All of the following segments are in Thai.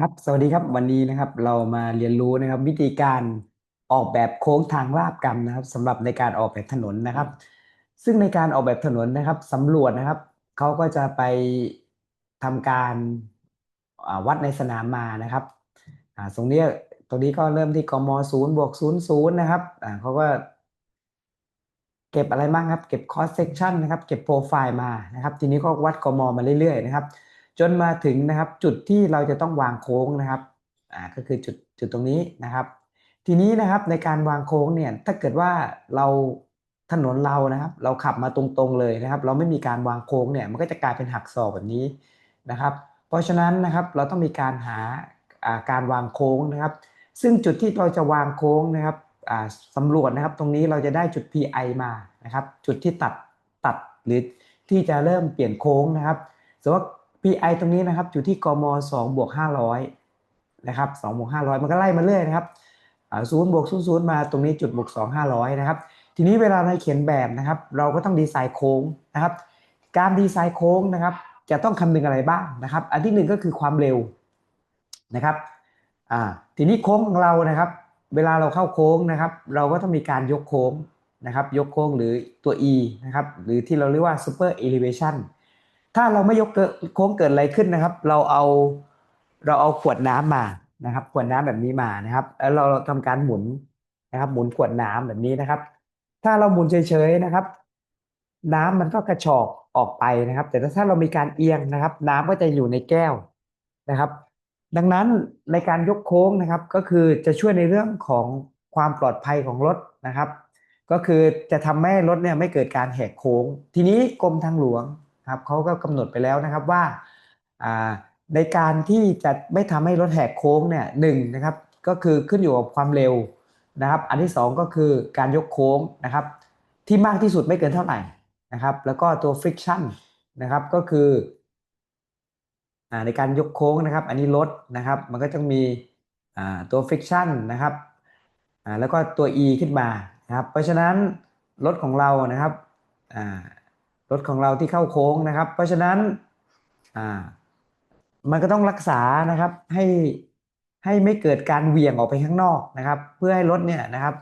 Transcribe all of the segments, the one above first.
ครับ สวัสดีครับ วันนี้นะครับ เรามาเรียนรู้นะครับ วิธีการออกแบบโค้งทางลาดกรรมนะครับสำหรับในการออกแบบถนนนะครับ ซึ่งในการออกแบบถนนนะครับสำรวจนะครับเขาก็จะไปทำการวัดในสนามมานะครับตรงนี้ตรงนี้ก็เริ่มที่กมศูนย์บวกศูนย์ศูนย์นะครับเขาก็ เก็บอะไรบ้างครับ เก็บ cross section นะครับ เก็บโปรไฟล์มานะครับ ทีนี้ก็วัดกมมาเรื่อยๆนะครับ จนมาถึงนะครับจุดที่เราจะต้องวางโค้งนะครับอ่าก็คือจุดจุดตรงนี้นะครับ ทีนี้นะครับในการวางโค้งเนี่ยถ้าเกิดว่าเราถนนเรานะครับ เราขับมาตรงๆเลยนะครับ เราไม่มีการวางโค้งเนี่ยมันก็จะกลายเป็นหักศอกแบบนี้นะครับ เพราะฉะนั้นนะครับเราต้องมีการหาการวางโค้งนะครับ ซึ่งจุดที่เราจะวางโค้งนะครับอ่าสำรวจนะครับ ตรงนี้เราจะได้จุด PI มานะครับ จุดที่ตัดตัดหรือที่จะเริ่มเปลี่ยนโค้งนะครับสมมติว่า PI ตรงนี้นะครับอยู่ที่กม2บวก500นะครับ2บวก500 มันก็ไล่มาเรื่อยนะครับศูนย์บวกศูนย์ศูนย์มาตรงนี้จุดบวก2 500นะครับ ทีนี้เวลาในเขียนแบบนะครับ เราก็ต้องดีไซน์โค้งนะครับ การดีไซน์โค้งนะครับ จะต้องคำนึงอะไรบ้างนะครับ อันที่หนึ่งก็คือความเร็วนะครับอ่าทีนี้โค้งของเรานะครับ เวลาเราเข้าโค้งนะครับ เราก็ต้องมีการยกโค้งนะครับ ยกโค้งหรือตัว E นะครับ หรือที่เราเรียกว่า super elevation ถ้าเราไม่ยกโค้งเกิดอะไรขึ้นนะครับ เราเอาเราเอาขวดน้ำมานะครับ ขวดน้ำแบบนี้มานะครับ แล้วเราทำการหมุนนะครับ หมุนขวดน้ำแบบนี้นะครับ ถ้าเราหมุนเฉยๆนะครับ น้ำมันก็กระชอกออกไปนะครับ แต่ถ้าเรามีการเอียงนะครับ น้ำก็จะอยู่ในแก้วนะครับ ดังนั้นในการยกโค้งนะครับ ก็คือจะช่วยในเรื่องของความปลอดภัยของรถนะครับ ก็คือจะทำให้รถเนี่ยไม่เกิดการแหกโค้ง ทีนี้กรมทางหลวง ครับเขาก็กำหนดไปแล้วนะครับว่าในการที่จะไม่ทำให้รถแหกโค้งเนี่ยหนึ่งนะครับ ก็คือขึ้นอยู่กับความเร็วนะครับ อันที่ 2 ก็คือการยกโค้งนะครับ ที่มากที่สุดไม่เกินเท่าไหร่นะครับ แล้วก็ตัว friction นะครับก็คือในการยกโค้งนะครับ อันนี้ลดนะครับ มันก็จะมีตัว friction นะครับแล้วก็ตัว e ขึ้นมานะครับ เพราะฉะนั้นรถของเรานะครับ รถของเราที่เข้าโค้งนะครับ เพราะฉะนั้นมันก็ต้องรักษานะครับให้ให้ไม่เกิดการเหวี่ยงออกไปข้างนอกนะครับ เพื่อให้รถเนี่ยนะครับ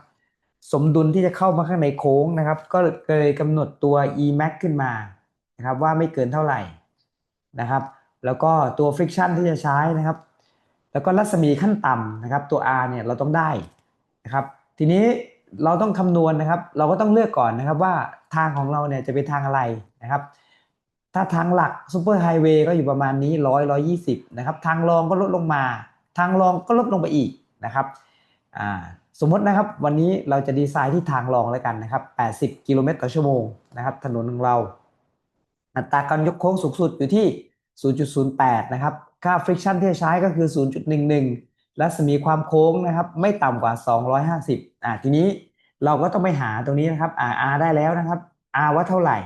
สมดุลที่จะเข้ามาข้างในโค้งนะครับ ก็เลยกำหนดตัว e max ขึ้นมานะครับว่าไม่เกินเท่าไหร่นะครับ แล้วก็ตัว friction ที่จะใช้นะครับ แล้วก็รัศมีขั้นต่ำนะครับ ตัว r เนี่ยเราต้องได้นะครับ ทีนี้ เราต้องคำนวณนะครับ เราก็ต้องเลือกก่อนนะครับว่าทางของเราเนี่ยจะเป็นทางอะไรนะครับ ถ้าทางหลักซูเปอร์ไฮเวย์ก็อยู่ประมาณนี้ร้อยร้อยี่สิบนะครับทางรองก็ลดลงมา ทางรองก็ลดลงไปอีกนะครับอ่าสมมตินะครับวันนี้เราจะดีไซน์ที่ทางรองแล้วกันนะครับ 80 กิโลเมตรต่อชั่วโมงนะครับถนนของเรา อัตราการยกโค้งสูงสุดอยู่ที่ 0.08 นะครับ ค่า friction ที่ใช้ก็คือ 0.11 รัศมีความโค้งนะครับ ไม่ต่ำกว่า 250อ่าทีนี้เราก็ต้องไปหาตรงนี้นะครับอ่า R ได้แล้วนะครับ R ว่าเท่าไหร่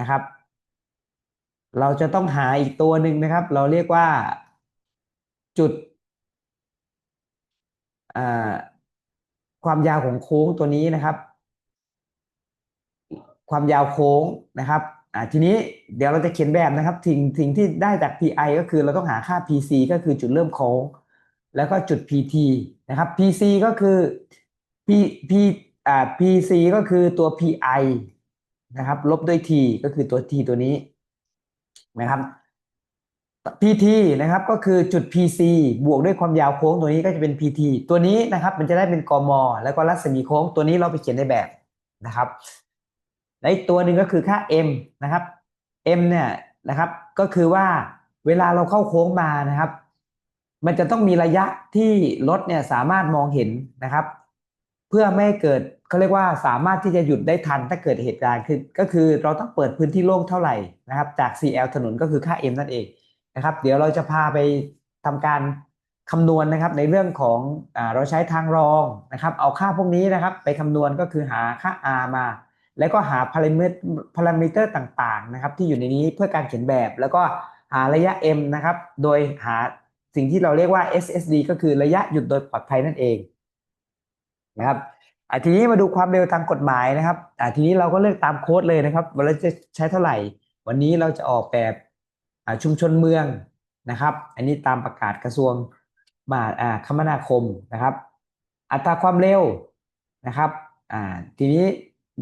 นะครับ เราจะต้องหาอีกตัวหนึ่งนะครับ เราเรียกว่าจุดความยาวของโค้งตัวนี้นะครับ ความยาวโค้งนะครับอ่าทีนี้เดี๋ยวเราจะเขียนแบบนะครับสิ่งสิ่งที่ได้จาก PI ก็คือเราต้องหาค่า PC ก็คือจุดเริ่มโค้ง แล้วก็จุด PT นะครับ PC ก็คือ P P อ่า PC ก็คือตัว PI นะครับ ลบด้วย T ก็คือตัว T ตัวนี้นะครับ PT นะครับก็คือจุด PC บวกด้วยความยาวโค้งตัวนี้ก็จะเป็น PT ตัวนี้นะครับ มันจะได้เป็นกมแล้วก็รัศมีโค้งตัวนี้เราไปเขียนในแบบนะครับและอีกตัวหนึ่งก็คือค่า m นะครับ m เนี่ยนะครับ ก็คือว่าเวลาเราเข้าโค้งมานะครับ มันจะต้องมีระยะที่รถเนี่ยสามารถมองเห็นนะครับ เพื่อไม่เกิดเขาเรียกว่าสามารถที่จะหยุดได้ทันถ้าเกิดเหตุการณ์คือก็คือเราต้องเปิดพื้นที่โล่งเท่าไหร่นะครับ จาก CL ถนนก็คือค่า m นั่นเองนะครับ เดี๋ยวเราจะพาไปทำการคำนวณนะครับในเรื่องของอเราใช้ทางรองนะครับ เอาค่าพวกนี้นะครับ ไปคำนวณก็คือหาค่า r มา แล้วก็หาพารามิเตอร์พารามิเตอร์ต่างๆนะครับ ที่อยู่ในนี้เพื่อการเขียนแบบ แล้วก็หาระยะ m นะครับ โดยหา สิ่งที่เราเรียกว่า SSD ก็คือระยะหยุดโดยปลอดภัยนั่นเองนะครับทีนี้มาดูความเร็วทางกฎหมายนะครับทีนี้เราก็เลือกตามโค้ดเลยนะครับว่าเราจะใช้เท่าไหร่ วันนี้เราจะออกแบบชุมชนเมืองนะครับ อันนี้ตามประกาศกระทรวงมหาคมนาคมนะครับ อัตราความเร็วนะครับทีนี้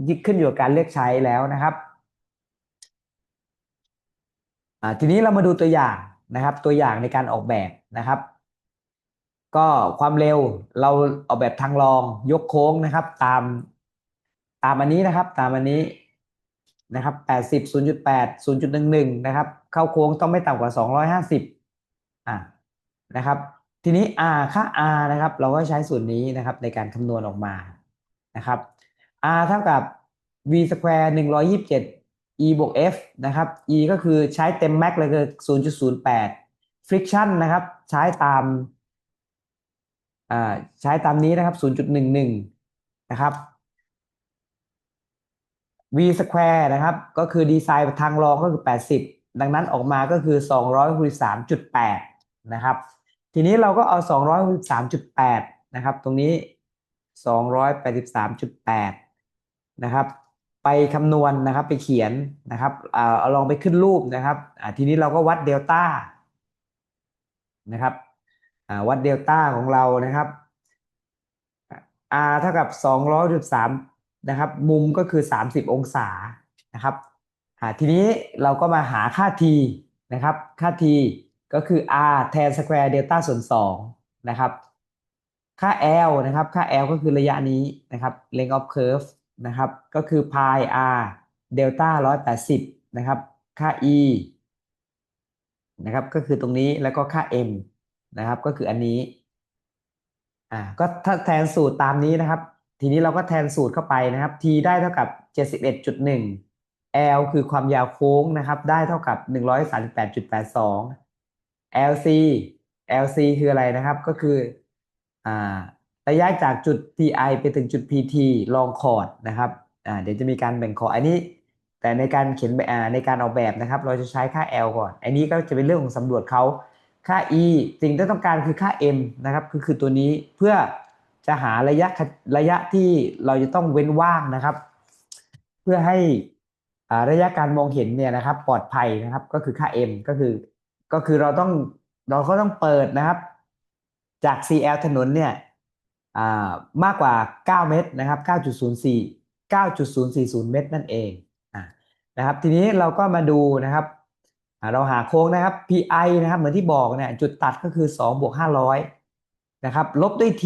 ยึดขึ้นอยู่กับการเลือกใช้แล้วนะครับทีนี้เรามาดูตัวอย่าง นะครับ ตัวอย่างในการออกแบบนะครับ ก็ความเร็วเราออกแบบทางรองยกโค้งนะครับ ตามตามอันนี้นะครับ ตามอันนี้นะครับ80 0.8 0.11 นะครับ เข้าโค้งต้องไม่ต่ำกว่า 250อะนะครับ ทีนี้ r ค่า r นะครับ เราก็ใช้ส่วนนี้นะครับในการคำนวณออกมานะครับ r เท่ากับ v square 127 e บวก f นะครับ e ก็คือใช้เต็มแม็กเลยคือศูนย์จุดศูนย์แปด friction นะครับ ใช้ตามใช้ตามนี้นะครับศูนย์จุดหนึ่งหนึ่งนะครับ v square นะครับ ก็คือดีไซน์ทางรองก็คือ 80 ดังนั้นออกมาก็คือ 263.8 นะครับ ทีนี้เราก็เอา 263.8 นะครับ ตรงนี้ 283.8 นะครับ ไปคำนวณนะครับไปเขียนนะครับเอาลองไปขึ้นรูปนะครับทีนี้เราก็วัดเดลต้านะครับวัดเดลต้าของเรานะครับ r เท่ากับ200.3นะครับ มุมก็คือ 30 องศานะครับทีนี้เราก็มาหาค่า t นะครับ ค่า t ก็คือ r แทนสแควร์เดลต้าส่วน2นะครับ ค่า l นะครับ ค่า l ก็คือระยะนี้นะครับ length of curve นะครับ ก็คือ pi r เดลต้า180 นะครับ ค่า e นะครับ ก็คือตรงนี้แล้วก็ค่า m นะครับ ก็คืออันนี้ อ่า ก็ถ้าแทนสูตรตามนี้นะครับ ทีนี้เราก็แทนสูตรเข้าไปนะครับ t ได้เท่ากับ 71.1 l คือความยาวโค้งนะครับ ได้เท่ากับ 138.82 lc lc คืออะไรนะครับ ก็คือ อ่า ระยะจากจุด pi ไปถึงจุด pt ลองคอร์ดนะครับอ่าเดี๋ยวจะมีการแบ่งคอร์ดอันนี้ แต่ในการเขียนอ่าในการออกแบบนะครับ เราจะใช้ค่า l ก่อน อันนี้ก็จะเป็นเรื่องของสำรวจเขาค่า e สิ่งที่ต้องการคือค่า m นะครับคือคือตัวนี้เพื่อจะหาระยะระยะที่เราจะต้องเว้นว่างนะครับ เพื่อให้ระยะการมองเห็นเนี่ยนะครับ ปลอดภัยนะครับ ก็คือค่า m ก็คือ ก็คือเราต้องเราก็ต้องเปิดนะครับ จาก CL ถนนเนี่ย มากกว่า 9 เมตรนะครับ 9.04 9.040 เมตรนั่นเองนะครับทีนี้เราก็มาดูนะครับเราหาโค้งนะครับ PI นะครับเหมือนที่บอกเนี่ยจุดตัดก็คือ2บวก500นะครับลบด้วย T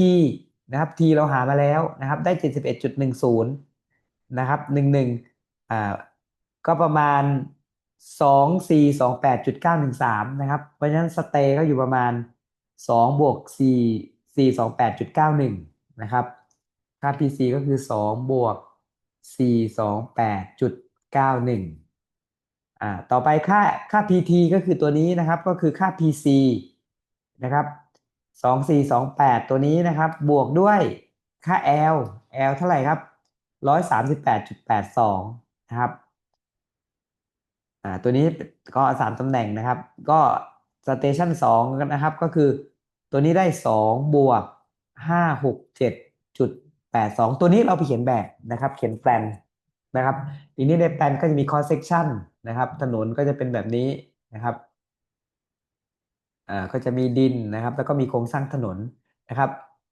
นะครับ t เราหามาแล้วนะครับได้ 71.10นะครับ11อ่าก็ประมาณ 2428.913นะครับเพราะฉะนั้นสเตย์ก็อยู่ประมาณ2บวก4 428.91 นะครับ ค่า PC ก็คือ 2 บวก 428.91 อ่า ต่อไปค่าค่า PT ก็คือตัวนี้นะครับ ก็คือค่า PC นะครับสองสี่สองแปดตัวนี้นะครับ บวกด้วยค่า L L เท่าไหร่ครับร้อยสามสิบแปดจุดแปดสองนะครับ อ่า ตัวนี้ก็สามตำแหน่งนะครับ ก็สเตชันสองนะครับ ก็คือ ตัวนี้ได้สองบวกห้าหกเจ็ดจุดแปดสองตัวนี้เราไปเขียนแบบนะครับ เขียนแปลนนะครับ ทีนี้ในแปลนก็จะมีคอเซ c ชันนะครับ ถนนก็จะเป็นแบบนี้นะครับอ่าก็จะมีดินนะครับ แล้วก็มีโครงสร้างถนนนะครับ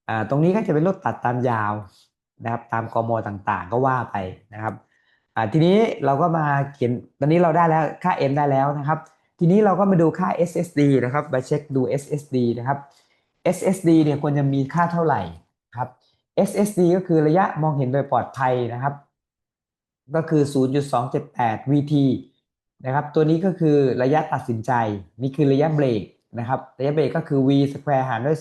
อ่าตรงนี้ก็จะเป็นรถตัดตามยาวนะครับ ตามกมต่างๆ ก็ว่าไปนะครับอ่าทีนี้เราก็มาเขียนตอนนี้เราได้แล้วค่า m ได้แล้วนะครับ ทีนี้เราก็มาดูค่า SSD นะครับมาเช็คดู SSD นะครับ SSD เนี่ยควรจะมีค่าเท่าไหร่ครับ SSD ก็คือระยะมองเห็นโดยปลอดภัยนะครับ ก็คือ 0.278 VT นะครับ ตัวนี้ก็คือระยะตัดสินใจ นี่คือระยะเบรกนะครับ ระยะเบรกก็คือ v สแควร์หารด้วย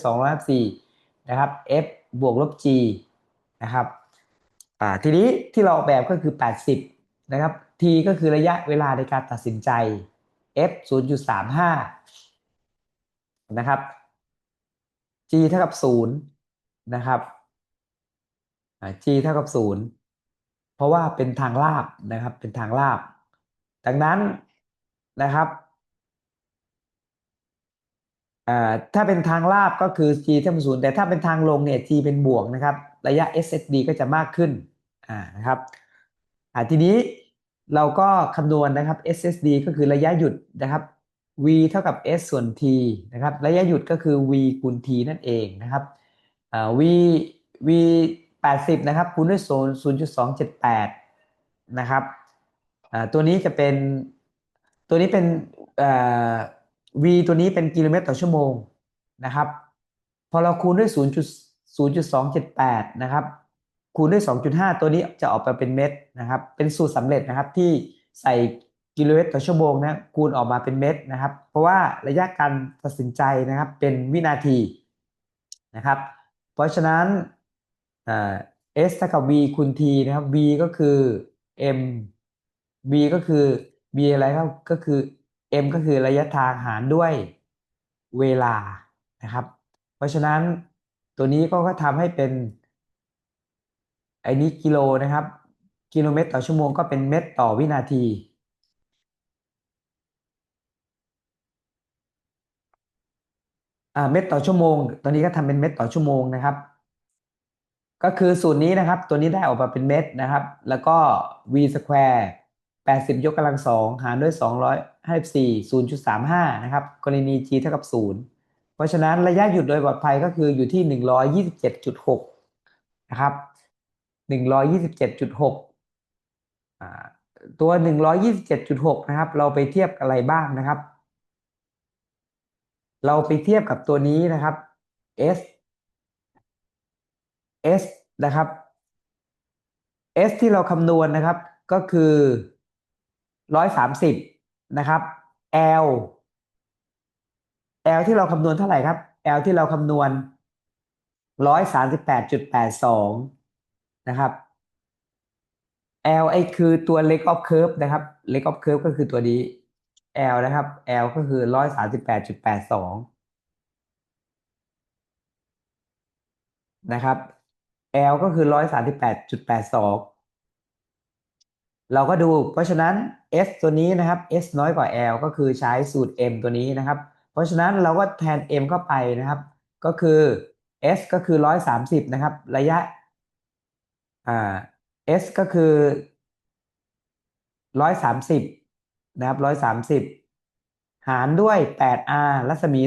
254นะครับ f บวกลบ g นะครับอ่าทีนี้ที่เราออกแบบก็คือ 80 นะครับ t ก็คือระยะเวลาในการตัดสินใจ f 0.35 นะครับ g เท่ากับ0นะครับ g เท่ากับ0เพราะว่าเป็นทางลาบนะครับ เป็นทางลาบ ดังนั้นนะครับถ้าเป็นทางลาบก็คือ g เท่ากับศูนย์แต่ถ้าเป็นทางลงเนี่ย g เป็นบวกนะครับ ระยะ SSD ก็จะมากขึ้นนะครับทีนี้เราก็คำนวณนะครับ SSD ก็คือระยะหยุดนะครับ v เท่ากับ s ส่วน t นะครับ ระยะหยุดก็คือ v คูณ t นั่นเองนะครับ v v 80 นะครับคูณด้วย0 0.278 นะครับตัวนี้จะเป็นตัวนี้เป็น v ตัวนี้เป็นกิโลเมตรต่อชั่วโมงนะครับ พอเราคูณด้วย 0.0.278 นะครับ คูณด้วย 2.5 ตัวนี้จะออกมาเป็นเม็ดนะครับ เป็นสูตรสำเร็จนะครับที่ใส่ กิโลเมตรต่อชั่วโมงนะคูณออกมาเป็นเม็ดนะครับ เพราะว่าระยะการตัดสินใจนะครับเป็นวินาทีนะครับ เพราะฉะนั้นอ่า s เท่ากับ v คูณ t นะครับ v ก็คือ m v ก็คือ v อะไรครับก็คือ m ก็คือระยะทางหารด้วยเวลานะครับ เพราะฉะนั้นตัวนี้ก็ก็ทำให้เป็นไอ้นี้กิโลนะครับ กิโลเมตรต่อชั่วโมงก็เป็นเมตรต่อวินาที อ่า เมตรต่อชั่วโมง ตัวนี้ก็ทำเป็นเมตรต่อชั่วโมงนะครับ ก็คือสูตรนี้นะครับ ตัวนี้ได้ออกมาเป็นเมตรนะครับ แล้วก็ v square 80 ยกกำลังสองหารด้วย 254 0.35 นะครับ กรณี g เท่ากับ 0 เพราะฉะนั้นระยะหยุดโดยปลอดภัยก็คืออยู่ที่ 127.6 นะครับ 127.6อ่าตัว 127.6 นะครับ เราไปเทียบอะไรบ้างนะครับ เราไปเทียบกับตัวนี้นะครับ S S นะครับ S ที่เราคำนวณนะครับ ก็คือ130นะครับ L L ที่เราคำนวณเท่าไหร่ครับ L ที่เราคำนวณ138.82นะครับ L ไอคือตัว leg of curve นะครับ leg of curve ก็คือตัวนี้ L นะครับ L ก็คือ138.82นะครับ L ก็คือ138.82เราก็ดูเพราะฉะนั้น S ตัวนี้นะครับ S น้อยกว่า L ก็คือใช้สูตร M ตัวนี้นะครับ เพราะฉะนั้นเราก็แทน M เข้าไปนะครับ ก็คือ S ก็คือ130นะครับ ระยะอ่า S ก็คือ130 นะครับ130หารด้วย 8R รัศมี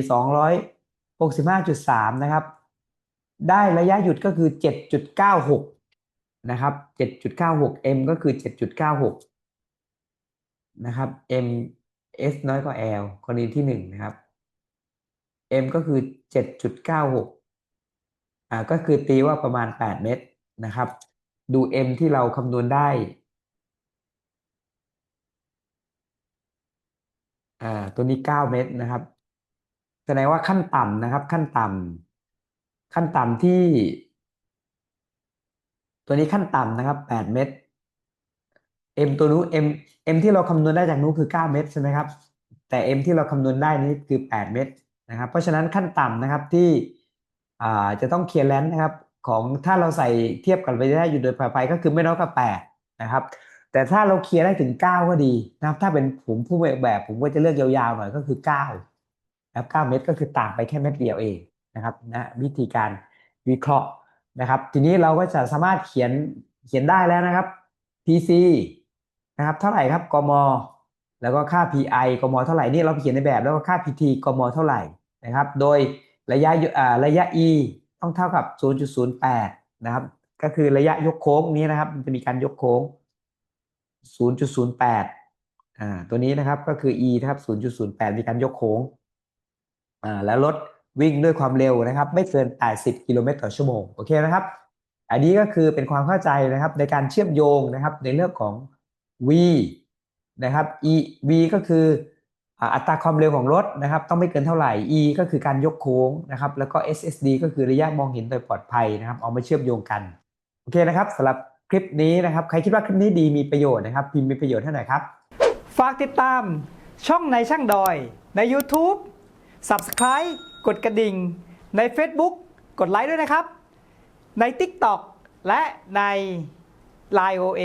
265.3 นะครับ ได้ระยะหยุดก็คือ 7.96 นะครับ 7.96 M ก็คือ 7.96 นะครับ M S น้อยกว่า L กรณีที่ 1 นะครับ M ก็คือ 7.96 อ่า ก็คือตีว่าประมาณ 8 เมตรนะครับ ดู M ที่เราคำนวณได้ อ่าตัวนี้9เมตรนะครับ แสดงว่าขั้นต่ำนะครับ ขั้นต่ำขั้นต่ำที่ ตัวนี้ขั้นต่ำนะครับ8เมตร M ตัวนู้น M M ที่เราคำนวณได้จากนู้นคือ 9 เมตรใช่ไหมครับ แต่ M ที่เราคำนวณได้นี้คือ 8 เมตรนะครับ เพราะฉะนั้นขั้นต่ำนะครับที่อ่าจะต้องเคลียร์แลนซ์นะครับ ของถ้าเราใส่เทียบกับระยะหยุดโดยปลอดภัยก็คือไม่น้อยกว่า8นะครับ แต่ถ้าเราเคลียร์ได้ถึง 9 ก็ดีนะครับ ถ้าเป็นผมผู้แบบผมก็จะเลือกยาวๆหน่อยก็คือ 9 นะครับ 9 เมตรก็คือต่างไปแค่เม็ดเดียวเองนะครับนะวิธีการวิเคราะห์นะครับ ทีนี้เราก็จะสามารถเขียนเขียนได้แล้วนะครับ PC นะครับเท่าไหร่ครับกม แล้วก็ค่า PI กม เท่าไหร่นี่เราเขียนในแบบแล้วก็ค่า PT กม เท่าไหร่นะครับ โดยระยะอ่าระยะ E ต้องเท่ากับ 0.08 นะครับ ก็คือระยะยกโค้งนี้นะครับ มันจะมีการยกโค้ง 0.08อ่าตัวนี้นะครับก็คือ E นะครับ 0.08 มีการยกโค้งอ่าแล้วรถวิ่งด้วยความเร็วนะครับ ไม่เกิน 80 กิโลเมตรต่อชั่วโมงโอเคนะครับ อันนี้ก็คือเป็นความเข้าใจนะครับในการเชื่อมโยงนะครับในเรื่องของ V นะครับ E V ก็คืออ,อัตราความเร็วของรถนะครับ ต้องไม่เกินเท่าไหร่ E ก็คือการยกโค้งนะครับ แล้วก็ SSD ก็คือระยะมองเห็นโดยปลอดภัยนะครับ เอามาเชื่อมโยงกัน โอเคนะครับสำหรับ คลิปนี้นะครับ ใครคิดว่าคลิปนี้ดีมีประโยชน์นะครับ พิมพ์มีประโยชน์เท่าไหร่ครับ ฝากติดตามช่องในช่างดอย ใน YouTube Subscribe กดกระดิ่ง ใน Facebook กดไลค์ด้วยนะครับ ใน TikTok และใน Line OA